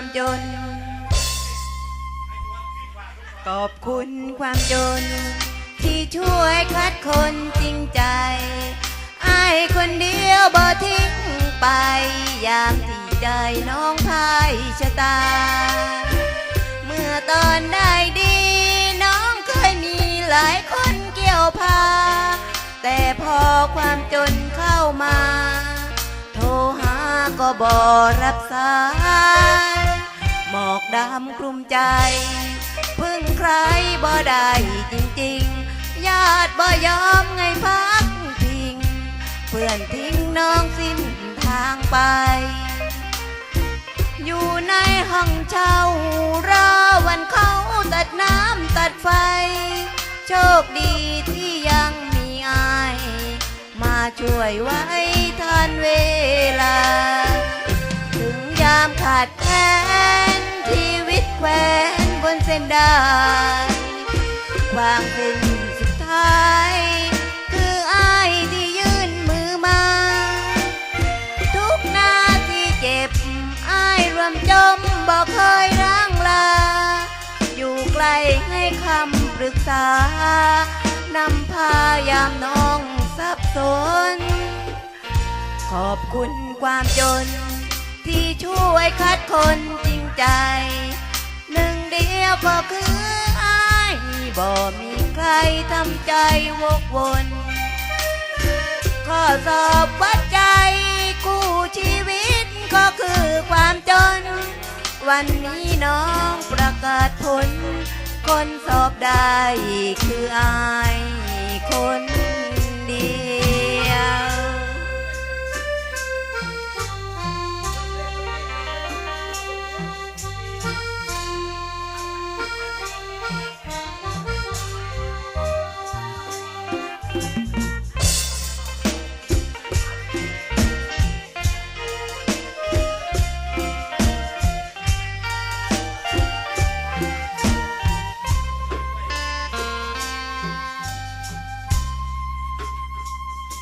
ความจน ขอบคุณความจน ที่ช่วยคัดคนจริงใจอายคนเดียวบ่ทิ้งไป ยามที่ได้น้องพายชะตา เมื่อตอนได้ดี น้องเคยมีหลายคนเกี่ยวพา แต่พอความจนเข้ามา โทรหาก็บอรับสาย หมอกดำกลุ่มใจ พึ่งใครบ่ได้จริงๆ ญาติบ่ยอมไงพักพิง เพื่อนทิ้งน้องสิ้นทางไป อยู่ในห้องเช่ารอวันเขาตัดน้ำตัดไฟ โชคดีที่ยังมีอาย มาช่วยไว้ทันเวลา ถึงยามขาดแคลน ได้ความเป็นสุดท้าย คืออายที่ยื่นมือมา ทุกนาที่เจ็บอายรวมจมบอกเคยร่างลา อยู่ไกลให้คำปรึกษานำพายามน้องสับสน ขอบคุณความจน ที่ช่วยคัดคนจริงใจ ก็คืออายบ่มีใครทำใจวกวนข้อสอบวัดใจกู้ชีวิตก็คือความจน วันนี้น้องประกาศผล คนสอบได้คืออาย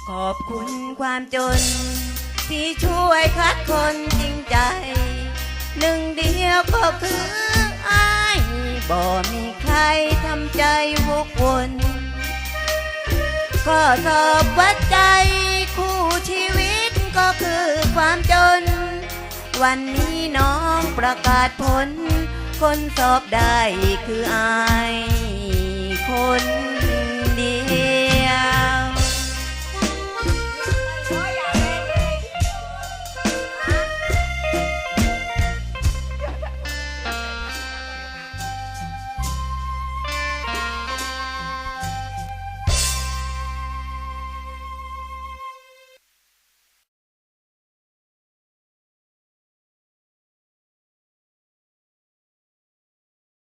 ขอบคุณความจน ที่ช่วยคัดคนจริงใจ หนึ่งเดียวก็คืออายบ่มีใครทำใจวกวนก็สอบวัดใจคู่ชีวิตก็คือความจน วันนี้น้องประกาศผล คนสอบได้คืออาย